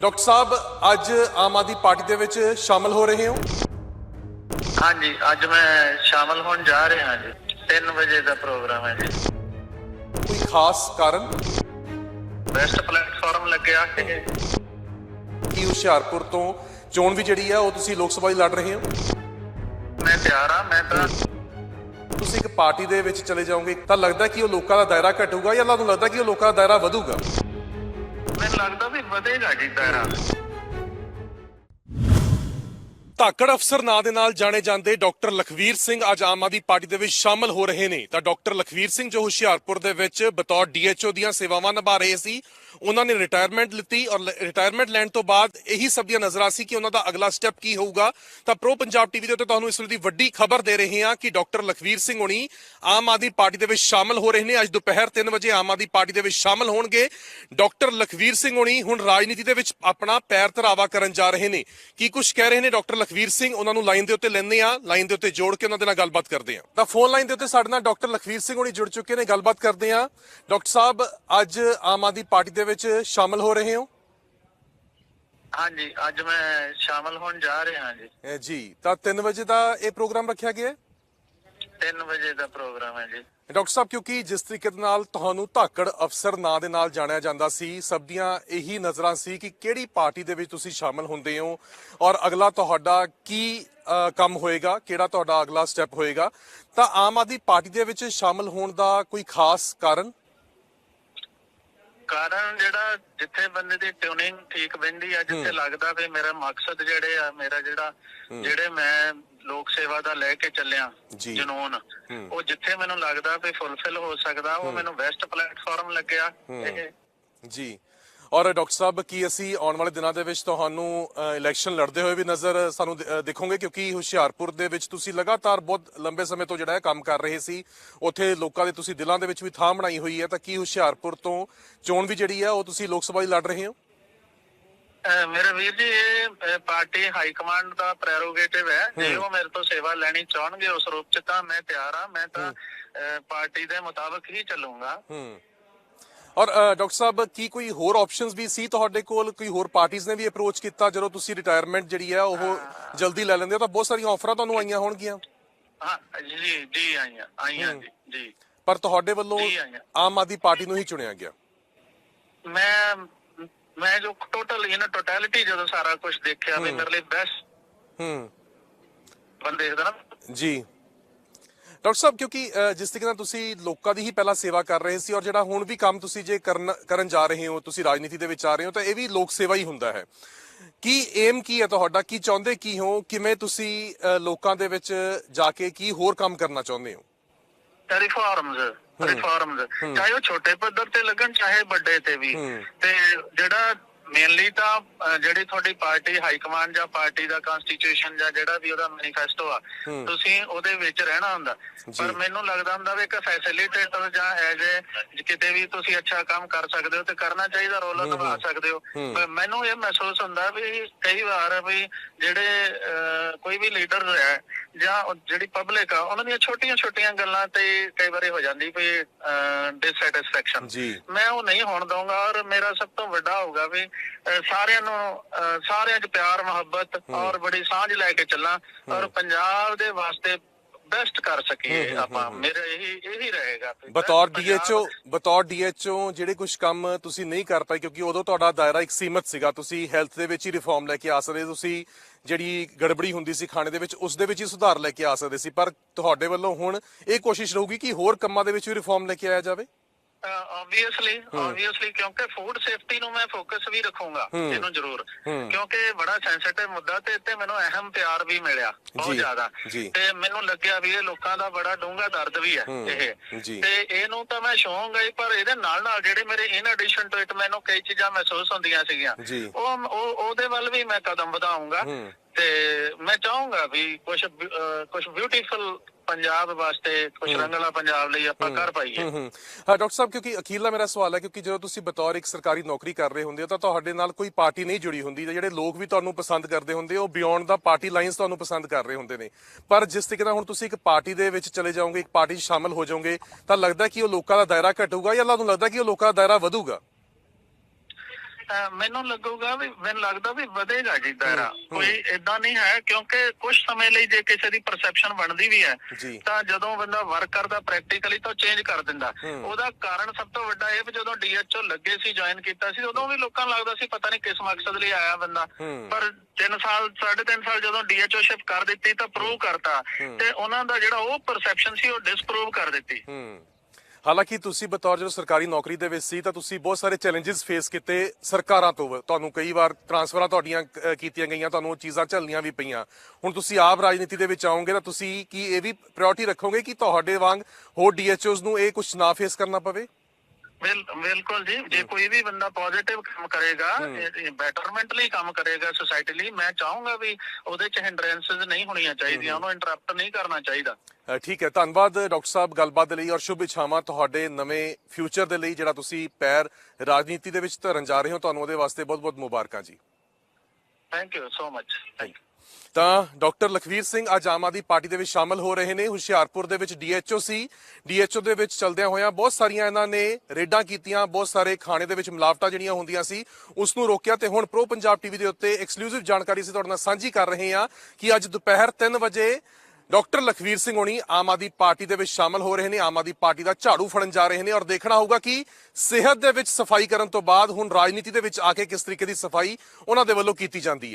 Doctor ਸਾਹਿਬ ਅੱਜ ਆਮ ਆਦਮੀ party ਦੇ ਵਿੱਚ ਸ਼ਾਮਲ ਹੋ ਰਹੇ ਹੋ? ਹਾਂਜੀ ਅੱਜ ਮੈਂ ਸ਼ਾਮਲ ਹੋਣ ਜਾ ਰਿਹਾ ਜੀ। 3 ਵਜੇ ਦਾ ਪ੍ਰੋਗਰਾਮ ਹੈ ਜੀ। ਕੋਈ ਖਾਸ ਕਾਰਨ? ਬੈਸਟ ਪਲੇਟਫਾਰਮ ਲੱਗਿਆ ਕਿ ਕੀ ਹੁਸ਼ਿਆਰਪੁਰ ਤੋਂ ਚੋਣ ਵੀ ਜਿਹੜੀ ਹੈ ਉਹ ਤੁਸੀਂ ਲੋਕ ਸਭਾ ਦੀ ਲੜ ਰਹੇ ਹੋ? ਮੈਂ ਤਿਆਰ ਆ ਮੈਂ ਤਾਂ ਤੁਸੀਂ ਇੱਕ ਪਾਰਟੀ ਦੇ ਵਿੱਚ ਚਲੇ ਜਾਓਗੇ ਤਾਂ ਲੱਗਦਾ ਕਿ ਉਹ ਲੋਕਾਂ ਦਾ ਦਾਇਰਾ ਘਟੂਗਾ ਜਾਂ ਤੁਹਾਨੂੰ ਲੱਗਦਾ ਕਿ ਉਹ ਲੋਕਾਂ ਦਾ ਦਾਇਰਾ ਵਧੂਗਾ? ਮੈਨੂੰ ਲੱਗਦਾ ਵੀ ਵਧੇਗਾ ਜੀ ਦਾਇਰਾ ਧਾਕੜ ਅਫਸਰ ਨਾਂ ਦੇ ਨਾਲ ਜਾਣੇ ਜਾਂਦੇ ਡਾਕਟਰ ਲਖਵੀਰ ਸਿੰਘ ਅੱਜ ਆਮ ਆਦਮੀ ਪਾਰਟੀ ਦੇ ਵਿੱਚ ਸ਼ਾਮਲ ਹੋ ਰਹੇ ਨੇ। ਤਾਂ ਡਾਕਟਰ ਲਖਵੀਰ ਸਿੰਘ ਜੋ ਹੁਸ਼ਿਆਰਪੁਰ ਦੇ ਵਿੱਚ ਬਤੌਰ ਡੀਐਚਓ ਦੀਆਂ ਸੇਵਾਵਾਂ ਨਿਭਾ ਰਹੇ ਸੀ, ਉਹਨਾਂ ਨੇ ਰਿਟਾਇਰਮੈਂਟ ਲਿੱਤੀ ਔਰ ਰਿਟਾਇਰਮੈਂਟ ਲੈਣ ਤੋਂ ਬਾਅਦ ਇਹੀ ਸਭ ਦੀਆਂ ਨਜ਼ਰਾਂ ਸੀ ਕਿ ਉਹਨਾਂ ਦਾ ਅਗਲਾ ਸਟੈਪ ਕੀ ਹੋਊਗਾ। ਤਾਂ ਪ੍ਰੋ ਪੰਜਾਬ ਟੀਵੀ ਦੇ ਉੱਤੇ ਤੁਹਾਨੂੰ ਇਸ ਵੇਲੇ ਦੀ ਵੱਡੀ ਖਬਰ ਦੇ ਰਹੇ ਹਾਂ ਕਿ ਡਾਕਟਰ ਲਖਵੀਰ ਸਿੰਘ ਹੁਣੀ ਆਮ ਆਦਮੀ ਪਾਰਟੀ ਦੇ ਵਿੱਚ ਸ਼ਾਮਲ ਹੋ ਰਹੇ ਨੇ। ਅੱਜ ਦੁਪਹਿਰ 3 ਵਜੇ ਆਮ ਆਦਮੀ ਪਾਰਟੀ ਦੇ ਵਿੱਚ ਸ਼ਾਮਲ ਹੋਣਗੇ। ਡਾਕਟਰ ਲਖਵੀਰ ਸਿੰਘ ਹੁਣੀ ਹੁਣ ਰਾਜਨੀਤੀ ਦੇ ਵਿੱਚ ਆਪਣਾ ਪੈਰ ਧਰਾਵਾ ਕਰਨ ਜਾ ਰਹੇ ਨੇ। ਕੀ ਕੁਝ ਕਹਿ ਰਹੇ ਨੇ ਡਾਕਟਰ ਲਖਵੀਰ ਸਿੰਘ ਉਹਨਾਂ ਨੂੰ ਲਾਈਨ ਦੇ ਉੱਤੇ ਲੈਂਦੇ ਆ ਲਾਈਨ ਦੇ ਉੱਤੇ ਜੋੜ ਕੇ ਉਹਨਾਂ ਦੇ ਨਾਲ ਗੱਲਬਾਤ ਕਰਦੇ ਆ ਤਾਂ ਫੋਨ ਲਾਈਨ ਦੇ ਉੱਤੇ ਸਾਡੇ ਨਾਲ ਡਾਕਟਰ ਲਖਵੀਰ ਸਿੰਘ ਹੁਣੀ ਜੁੜ ਚੁੱਕੇ ਨੇ ਗੱਲਬਾਤ ਕਰਦੇ ਆ ਡਾਕਟਰ ਸਾਹਿਬ ਅੱਜ ਆਮ ਆਦਮੀ ਪਾਰਟੀ ਦੇ ਵਿੱਚ ਸ਼ਾਮਲ ਹੋ ਰਹੇ ਹੋ? ਹਾਂਜੀ ਅੱਜ ਮੈਂ ਸ਼ਾਮਲ ਹੋਣ ਜਾ ਰਿਹਾ ਜੀ। ਅਹ ਜੀ ਤਾਂ 3 ਵਜੇ ਦਾ ਇਹ ਪ੍ਰੋਗਰਾਮ ਰੱਖਿਆ ਗਿਆ ਹੈ? 3 ਵਜੇ ਦਾ ਪ੍ਰੋਗਰਾਮ ਹੈ ਜੀ। ਡਾਕਟਰ ਸਾਹਿਬ ਕਿਉਂਕਿ ਜਿਸ ਤਰੀਕੇ ਦੇ ਨਾਲ ਤੁਹਾਨੂੰ ਧਾਕੜ ਅਫਸਰ ਨਾਂ ਦੇ ਨਾਲ ਜਾਣਿਆ ਜਾਂਦਾ ਸੀ ਸਭ ਦੀਆਂ ਇਹੀ ਨਜ਼ਰਾਂ ਸੀ ਕਿ ਕਿਹੜੀ ਪਾਰਟੀ ਦੇ ਵਿੱਚ ਤੁਸੀਂ ਸ਼ਾਮਲ ਹੁੰਦੇ ਹੋ ਔਰ ਅਗਲਾ ਤੁਹਾਡਾ ਕੀ ਕੰਮ ਹੋਏਗਾ ਕਿਹੜਾ ਤੁਹਾਡਾ ਅਗਲਾ ਸਟੈਪ ਹੋਏਗਾ ਤਾਂ ਆਮ ਆਦਮੀ ਪਾਰਟੀ ਦੇ ਵਿੱਚ ਸ਼ਾਮਲ ਹੋਣ ਦਾ ਕੋਈ ਖਾਸ ਕਾਰਨ? ਕਾਰਨ ਜਿਹੜਾ ਜਿੱਥੇ ਬੰਦੇ ਦੀ ਟਿਊਨਿੰਗ ਠੀਕ ਬੈਂਦੀ ਆ ਜਿੱਥੇ ਲੱਗਦਾ ਵੀ ਮੇਰਾ ਮਕਸਦ ਜਿਹੜੇ ਆ ਮੇਰਾ ਜਿਹੜਾ ਜਿਹੜੇ ਮੈਂ ਲੋਕ ਸੇਵਾ ਦਾ ਲੈ ਕੇ ਚੱਲਿਆ। ਜਨੂਨ। ਉਹ ਜਿੱਥੇ ਮੈਨੂੰ ਲੱਗਦਾ ਵੀ ਫੁੱਲਫਿਲ ਹੋ ਸਕਦਾ ਉਹ ਮੈਨੂੰ ਬੈਸਟ ਪਲੇਟਫਾਰਮ ਲੱਗਿਆ। ਜੀ। ਔਰ ਡਾਕਟਰ ਸਾਹਿਬ ਕੀ ਅਸੀਂ ਆਉਣ ਵਾਲੇ ਦਿਨਾਂ ਦੇ ਵਿੱਚ ਤੁਹਾਨੂੰ ਇਲੈਕਸ਼ਨ ਲੜਦੇ ਹੋਏ ਵੀ ਨਜ਼ਰ ਸਾਨੂੰ ਦਿਖੋਗੇ? ਕਿਉਂਕਿ ਹੁਸ਼ਿਆਰਪੁਰ ਦੇ ਵਿੱਚ ਤੁਸੀਂ ਲਗਾਤਾਰ ਬਹੁਤ ਲੰਬੇ ਸਮੇਂ ਤੋਂ ਜਿਹੜਾ ਹੈ ਕੰਮ ਕਰ ਰਹੇ ਸੀ ਉੱਥੇ ਲੋਕਾਂ ਦੇ ਤੁਸੀਂ ਦਿਲਾਂ ਦੇ ਵਿੱਚ ਵੀ ਥਾਂ ਬਣਾਈ ਹੋਈ ਹੈ ਤਾਂ ਕੀ ਹੁਸ਼ਿਆਰਪੁਰ ਤੋਂ ਚੋਣ ਵੀ ਜਿਹੜੀ ਹੈ ਉਹ ਤੁਸੀਂ ਲੋਕ ਸਭਾ ਦੀ ਲੜ ਰਹੇ ਹੋ? ਮੇਰੇ ਵੀਰ ਜੀ ਇਹ ਪਾਰਟੀ ਹਾਈ ਕਮਾਂਡ ਦਾ ਪ੍ਰੈਰੋਗੇਟਿਵ ਹੈ। ਜੇ ਉਹ ਮੇਰੇ ਤੋਂ ਸੇਵਾ ਲੈਣੀ ਚਾਹਣਗੇ ਉਸ ਰੂਪ ਚ ਤਾਂ ਮੈਂ ਤਿਆਰ ਹਾਂ। ਮੈਂ ਤਾਂ ਪਾਰਟੀ ਦੇ ਮੁਤਾਬਕ ਹੀ ਚੱਲੂੰਗਾ। ਹੂੰ। ਔਰ ਡਾਕਟਰ ਸਾਹਿਬ ਕੀ ਕੋਈ ਹੋਰ ਆਪਸ਼ਨਸ ਵੀ ਸੀ ਤੁਹਾਡੇ ਕੋਲ? ਕੋਈ ਹੋਰ ਪਾਰਟੀਆਂ ਨੇ ਵੀ ਅਪਰੋਚ ਕੀਤਾ ਜਦੋਂ ਤੁਸੀਂ ਰਿਟਾਇਰਮੈਂਟ ਜਿਹੜੀ ਹੈ ਉਹ ਜਲਦੀ ਲੈ ਲੈਂਦੇ ਹੋ? ਤਾਂ ਬਹੁਤ ਸਾਰੀਆਂ ਆਫਰਾਂ ਤੁਹਾਨੂੰ ਆਈਆਂ ਹੋਣਗੀਆਂ। ਹਾਂ ਜੀ ਜੀ ਆਈਆਂ ਆਈਆਂ ਜੀ ਪਰ ਤੁਹਾਡੇ ਵੱਲੋਂ। ਆਮ ਆਦਮੀ ਪਾਰਟੀ ਨੂੰ ਹੀ ਚੁਣਿਆ ਗਿਆ। ਮੈਂ ਮੈਂ ਜੋ ਟੋਟਲ ਇਨ ਟੋਟੈਲਿਟੀ ਜਦੋਂ ਸਾਰਾ ਕੁਝ ਦੇਖਿਆ ਵੀ ਮੇਰੇ ਲਈ ਬੈਸਟ ਹੂੰ। ਬੰਦੇ ਨਾ। ਜੀ। ਡਾਕਟਰ ਸਾਹਿਬ ਕਿਉਂਕਿ ਅ, ਜਿਸ ਤਰੀਕੇ ਨਾਲ ਤੁਸੀਂ ਲੋਕਾਂ ਦੀ ਹੀ ਪਹਿਲਾਂ ਸੇਵਾ ਕਰ ਰਹੇ ਸੀ ਔਰ ਜਿਹੜਾ ਹੁਣ ਵੀ ਕੰਮ ਤੁਸੀਂ ਜੇ ਕਰਨ ਕਰਨ ਜਾ ਰਹੇ ਹੋ ਤੁਸੀਂ ਰਾਜਨੀਤੀ ਦੇ ਵਿੱਚ ਆ ਰਹੇ ਹੋ ਤਾਂ ਇਹ ਵੀ ਲੋਕ ਸੇਵਾ ਹੀ ਹੁੰਦਾ ਹੈ। ਕੀ ਏਮ ਕੀ ਹੈ ਤੁਹਾਡਾ? ਕੀ ਚਾਹੁੰਦੇ ਕੀ ਹੋ? ਕਿਵੇਂ ਤੁਸੀਂ ਅ, ਲੋਕਾਂ ਦੇ ਵਿੱਚ ਜਾ ਕੇ ਕੀ ਹੋਰ ਕੰਮ ਕਰਨਾ ਚਾਹੁੰਦੇ ਹੋ? ਰਿਫਾਰਮਸ ਰਿਫਾਰਮਸ ਚਾਹੇ ਉਹ ਛੋਟੇ ਪੱਧਰ ਤੇ ਲੱਗਣ ਚਾਹੇ ਵੱਡੇ ਤੇ ਵੀ। ਤੇ ਜਿਹੜਾ ਮੇਨਲੀ ਤਾਂ ਜਿਹੜੀ ਤੁਹਾਡੀ ਪਾਰਟੀ ਹਾਈ ਕਮਾਂਡ ਜਾਂ ਪਾਰਟੀ ਦਾ ਕਨਸਟੀਟਿਊਸ਼ਨ ਜਾਂ ਜਿਹੜਾ ਵੀ ਉਹਦਾ ਮੈਨੀਫੈਸਟੋ ਆ ਤੁਸੀਂ ਉਹਦੇ ਵਿੱਚ ਰਹਿਣਾ ਹੁੰਦਾ। ਪਰ ਮੈਨੂੰ ਲੱਗਦਾ ਹੁੰਦਾ ਵੀ ਇੱਕ ਫੈਸਿਲਿਟੇਟਰ ਜਾਂ ਐਜ਼ ਏ ਕਿਤੇ ਵੀ ਤੁਸੀਂ ਅੱਛਾ ਕੰਮ ਕਰ ਸਕਦੇ ਹੋ ਤੇ ਕਰਨਾ ਚਾਹੀਦਾ ਰੋਲ ਨਿਭਾ ਸਕਦੇ ਹੋ। ਪਰ ਮੈਨੂੰ ਇਹ ਮਹਿਸੂਸ ਹੁੰਦਾ ਵੀ ਕਈ ਵਾਰ ਵੀ ਜਿਹੜੇ ਕੋਈ ਵੀ ਲੀਡਰ ਹੈ ਜਾਂ ਜਿਹੜੀ ਪਬਲਿਕ ਆ ਉਹਨਾਂ ਦੀਆਂ ਛੋਟੀਆਂ-ਛੋਟੀਆਂ ਗੱਲਾਂ ਤੇ ਕਈ ਵਾਰੀ ਹੋ ਜਾਂਦੀ ਵੀ ਡਿਸਸੈਟੀਸਫੈਕਸ਼ਨ ਮੈਂ ਉਹ ਨਹੀਂ ਹੋਣ ਦਊਂਗਾ ਔਰ ਮੇਰਾ ਸਭ ਤੋਂ ਵੱਡਾ ਹੋਊਗਾ ਵੀ ਸਾਰਿਆਂ ਨੂੰ ਸਾਰਿਆਂ 'ਚ ਪਿਆਰ ਮੁਹੱਬਤ ਔਰ ਬੜੀ ਸਾਂਝ ਲੈ ਕੇ ਚੱਲਾਂ ਔਰ ਪੰਜਾਬ ਦੇ ਵਾਸਤੇ ਬੈਸਟ ਕਰ ਸਕੀਏ ਆਪਾਂ। ਮੇਰਾ ਇਹੀ ਇਹੀ ਰਹੇਗਾ ਬਤੌਰ ਡੀਐਚਓ ਬਤੌਰ ਡੀਐਚਓ ਜਿਹੜੇ ਕੁਝ ਕੰਮ ਤੁਸੀਂ ਨਹੀਂ ਕਰ ਪਾਏ ਕਿਉਂਕਿ ਉਦੋਂ ਤੁਹਾਡਾ ਦਾਇਰਾ ਇੱਕ ਸੀਮਤ ਸੀਗਾ। ਤੁਸੀਂ ਹੈਲਥ ਦੇ ਵਿੱਚ ਹੀ ਰਿਫਾਰਮ ਲੈ ਕੇ ਆ ਸਕਦੇ ਤੁਸੀਂ ਜਿਹੜੀ ਗੜਬੜੀ ਹੁੰਦੀ ਸੀ ਖਾਣੇ ਦੇ ਵਿੱਚ ਉਸ ਦੇ ਵਿੱਚ ਹੀ ਸੁਧਾਰ ਲੈ ਕੇ ਆ ਸਕਦੇ ਸੀ। ਪਰ ਤੁਹਾਡੇ ਵੱਲੋਂ ਹੁਣ ਇਹ ਕੋਸ਼ਿਸ਼ ਰਹੂਗੀ ਕਿ ਹੋਰ ਕੰਮਾਂ ਦੇ ਵਿੱਚ ਵੀ ਰਿਫਾਰਮ ਲੈ ਕੇ ਆਇਆ ਜਾਵੇ? ਆਬਵੀਅਸਲੀ ਆਬਵੀਅਸਲੀ ਕਿਉਂਕਿ ਫੂਡ ਸੇਫਟੀ ਨੂੰ ਮੈਂ ਫੋਕਸ ਵੀ ਰੱਖੂੰਗਾ ਇਹਨੂੰ ਜ਼ਰੂਰ। ਕਿਉਂਕਿ ਬੜਾ ਸੈਂਸਿਟਿਵ ਮੁੱਦਾ ਤੇ ਇੱਥੇ ਮੈਨੂੰ ਅਹਿਮ ਪਿਆਰ ਵੀ ਮਿਲਿਆ ਬਹੁਤ ਜ਼ਿਆਦਾ। ਤੇ ਮੈਨੂੰ ਲੱਗਿਆ ਵੀ ਇਹ ਲੋਕਾਂ ਦਾ ਬੜਾ ਡੂੰਘਾ ਦਰਦ ਵੀ ਹੈ ਇਹ। ਤੇ ਇਹਨੂੰ ਤਾਂ ਮੈਂ ਛੂਹੂੰਗਾ ਹੀ ਪਰ ਇਹਦੇ ਨਾਲ ਨਾਲ ਜਿਹੜੇ ਮੇਰੇ ਇਨ ਐਡੀਸ਼ਨ ਟੂ ਇਟ ਮੈਨੂੰ ਕਈ ਚੀਜ਼ਾਂ ਮਹਿਸੂਸ ਹੁੰਦੀਆਂ ਸੀਗੀਆਂ। ਉਹ ਉਹਦੇ ਵੱਲ ਵੀ ਮੈਂ ਕਦਮ ਵਧਾਉਂਗਾ ਤੇ ਮੈਂ ਚਾਹੂੰਗਾ ਵੀ ਕੁਝ ਕੁਝ ਬਿਊਟੀਫੁਲ ਪੰਜਾਬ ਵਾਸਤੇ ਕੁਝ ਰੰਗਲਾ ਪੰਜਾਬ ਲਈ ਆਪਾਂ ਕਰ ਪਾਈਏ। ਹੂੰ ਹਾਂ। ਡਾਕਟਰ ਸਾਹਿਬ ਕਿਉਂਕਿ ਅਖੀਰਲਾ ਮੇਰਾ ਸਵਾਲ ਹੈ ਕਿਉਂਕਿ ਜਦੋਂ ਤੁਸੀਂ ਬਤੌਰ ਇੱਕ ਸਰਕਾਰੀ ਨੌਕਰੀ ਕਰ ਰਹੇ ਹੁੰਦੇ ਹੋ ਤਾਂ ਤੁਹਾਡੇ ਨਾਲ ਕੋਈ ਪਾਰਟੀ ਨਹੀਂ ਜੁੜੀ ਹੁੰਦੀ। ਜਿਹੜੇ ਲੋਕ ਵੀ ਤੁਹਾਨੂੰ ਪਸੰਦ ਕਰਦੇ ਹੁੰਦੇ ਉਹ ਬਿਯੋਂਡ ਦਾ ਪਾਰਟੀ ਲਾਈਨਸ ਤੁਹਾਨੂੰ ਪਸੰਦ ਕਰ ਰਹੇ ਹੁੰਦੇ ਨੇ। ਪਰ ਜਿਸ ਤਰੀਕੇ ਨਾਲ ਹੁਣ ਤੁਸੀਂ ਇੱਕ ਪਾਰਟੀ ਦੇ ਵਿੱਚ ਚਲੇ ਜਾਓਗੇ ਇੱਕ ਪਾਰਟੀ 'ਚ ਸ਼ਾਮਲ ਹੋ ਜਾਓਗੇ ਤਾਂ ਲੱਗਦਾ ਕਿ ਉਹ ਲੋਕਾਂ ਦਾ ਦਾਇਰਾ ਘਟੂਗਾ ਜਾਂ ਤੁਹਾਨੂੰ ਲੱਗਦਾ ਕਿ ਉਹ ਲੋਕਾਂ ਦਾ ਦਾਇਰਾ ਵਧੂਗਾ? ਅਹ ਮੈਨੂੰ ਲੱਗੂਗਾ ਵੀ ਮੈਨੂੰ ਲੱਗਦਾ ਵੀ ਵਧੇਗਾ ਜੀ ਦਾਇਰਾ। ਕੋਈ ਇਦਾਂ ਨਹੀਂ ਹੈ ਕਿਉਂਕਿ ਕੁਝ ਸਮੇਂ ਲਈ ਜੇ ਕਿਸੇ ਦੀ ਪਰਸੈਪਸ਼ਨ ਬਣਦੀ ਵੀ ਹੈ ਤਾਂ ਜਦੋਂ ਬੰਦਾ ਵਰਕ ਕਰਦਾ ਪ੍ਰੈਕਟੀਕਲੀ ਤਾਂ ਚੇਂਜ ਕਰ ਦਿੰਦਾ। ਹੂੰ। ਉਹਦਾ ਕਾਰਨ ਸਭ ਤੋਂ ਵੱਡਾ ਇਹ ਵੀ ਜਦੋਂ ਡੀਐਚਓ ਲੱਗੇ ਸੀ ਜੁਆਇਨ ਕੀਤਾ ਸੀ ਉਦੋਂ ਵੀ ਲੋਕਾਂ ਨੂੰ ਲੱਗਦਾ ਸੀ ਪਤਾ ਨਹੀਂ ਕਿਸ ਮਕਸਦ ਲਈ ਆਇਆ ਬੰਦਾ। ਹੂੰ। ਪਰ 3 ਸਾਲ 3.5 ਸਾਲ ਜਦੋਂ ਡੀਐਚਓ ਸ਼ਿਫਟ ਕਰ ਦਿੱਤੀ ਤਾਂ ਪ੍ਰੂਵ ਕਰਤਾ। ਹੂੰ। ਤੇ ਉਹਨਾਂ ਦਾ ਜਿਹੜਾ ਉਹ ਪਰਸੈਪਸ਼ਨ ਸੀ ਉਹ ਡਿਸਪਰੂਵ ਕਰ ਦਿੱਤੀ। ਹੂੰ। ਹਾਲਾਂਕਿ ਤੁਸੀਂ ਬਤੌਰ ਜਦੋਂ ਸਰਕਾਰੀ ਨੌਕਰੀ ਦੇ ਵਿੱਚ ਸੀ ਤਾਂ ਤੁਸੀਂ ਬਹੁਤ ਸਾਰੇ ਚੈਲੰਜਸ ਫੇਸ ਕੀਤੇ ਸਰਕਾਰਾਂ ਤੋਂ। ਤੁਹਾਨੂੰ ਕਈ ਵਾਰ ਟਰਾਂਸਫਰਾਂ ਤੁਹਾਡੀਆਂ ਕੀਤੀਆਂ ਗਈਆਂ, ਤੁਹਾਨੂੰ ਉਹ ਚੀਜ਼ਾਂ ਝੱਲਣੀਆਂ ਵੀ ਪਈਆਂ। ਹੁਣ ਤੁਸੀਂ ਆਪ ਰਾਜਨੀਤੀ ਦੇ ਵਿੱਚ ਆਓਗੇ ਤਾਂ ਤੁਸੀਂ ਕੀ ਇਹ ਵੀ ਪ੍ਰਾਇੋਰਟੀ ਰੱਖੋਗੇ ਕਿ ਤੁਹਾਡੇ ਵਾਂਗ ਹੋਰ ਡੀਐਚਓਜ਼ ਨੂੰ ਇਹ ਕੁਝ ਨਾ ਫੇਸ ਕਰਨਾ ਪਵੇ? ਬਿਲਕੁਲ ਜੀ ਜੇ ਕੋਈ ਵੀ ਬੰਦਾ ਪੋਜ਼ਿਟਿਵ ਕੰਮ ਕਰੇਗਾ ਬੈਟਰਮੈਂਟ ਲਈ ਕੰਮ ਕਰੇਗਾ ਸੋਸਾਇਟੀ ਲਈ ਮੈਂ ਚਾਹੂੰਗਾ ਵੀ ਉਹਦੇ ਚ ਹਿੰਡਰੈਂਸਸ ਨਹੀਂ ਹੋਣੀਆਂ ਚਾਹੀਦੀਆਂ ਉਹਨੂੰ ਇੰਟਰਰਪਟ ਨਹੀਂ ਕਰਨਾ ਚਾਹੀਦਾ। ਠੀਕ ਹੈ ਧੰਨਵਾਦ ਡਾਕਟਰ ਸਾਹਿਬ ਗੱਲਬਾਤ ਦੇ ਲਈ ਔਰ ਸ਼ੁਭ ਇੱਛਾਵਾਂ ਤੁਹਾਡੇ ਨਵੇਂ ਫਿਊਚਰ ਦੇ ਲਈ ਜਿਹੜਾ ਤੁਸੀਂ ਪੈਰ ਰਾਜਨੀਤੀ ਦੇ ਵਿੱਚ ਧਰਨ ਜਾ ਰਹੇ ਹੋ ਤੁਹਾਨੂੰ ਉਹਦੇ ਵਾਸਤੇ ਬਹੁਤ-ਬਹੁਤ ਮੁਬਾਰਕਾਂ ਜੀ। Thank you so much thank you ਤਾਂ ਡਾਕਟਰ ਲਖਵੀਰ ਸਿੰਘ ਅੱਜ ਆਮ ਆਦਮੀ ਪਾਰਟੀ ਦੇ ਵਿੱਚ ਸ਼ਾਮਲ ਹੋ ਰਹੇ ਨੇ। ਹੁਸ਼ਿਆਰਪੁਰ ਦੇ ਵਿੱਚ ਡੀਐਚਓ ਸੀ। ਡੀਐਚਓ ਦੇ ਵਿੱਚ ਚਲਦਿਆਂ ਹੋਇਆਂ ਬਹੁਤ ਸਾਰੀਆਂ ਇਹਨਾਂ ਨੇ ਰੇਡਾਂ ਕੀਤੀਆਂ, ਬਹੁਤ ਸਾਰੇ ਖਾਣੇ ਦੇ ਵਿੱਚ ਮਿਲਾਵਟਾਂ ਜਿਹੜੀਆਂ ਹੁੰਦੀਆਂ ਸੀ, ਉਸ ਨੂੰ ਰੋਕਿਆ ਤੇ ਹੁਣ ਪ੍ਰੋ ਪੰਜਾਬ ਟੀਵੀ ਦੇ ਉੱਤੇ ਐਕਸਕਲੂਸਿਵ ਜਾਣਕਾਰੀ ਅਸੀਂ ਤੁਹਾਡੇ ਨਾਲ ਸਾਂਝੀ ਕਰ ਰਹੇ ਹਾਂ ਕਿ ਅੱਜ ਦੁਪਹਿਰ 3 ਵਜੇ ਡਾਕਟਰ ਲਖਵੀਰ ਸਿੰਘ ਹੋਣੀ ਆਮ ਆਦਮੀ ਪਾਰਟੀ ਦੇ ਵਿੱਚ ਸ਼ਾਮਲ ਹੋ ਰਹੇ ਨੇ। ਆਮ ਆਦਮੀ ਪਾਰਟੀ ਦਾ ਝਾੜੂ ਫੜਨ ਜਾ ਰਹੇ ਨੇ ਔਰ ਦੇਖਣਾ ਹੋਊਗਾ ਕਿ ਸਿਹਤ ਦੇ ਵਿੱਚ ਸਫ਼ਾਈ ਕਰਨ ਤੋਂ ਬਾਅਦ ਹੁਣ ਰਾਜਨੀਤੀ ਦੇ ਵਿੱਚ ਆ ਕੇ ਕਿਸ ਤਰੀਕੇ ਦੀ ਸਫ਼ਾਈ ਉਹਨਾਂ ਦੇ ਵੱਲੋਂ ਕੀਤੀ ਜਾਂਦੀ ਹੈ।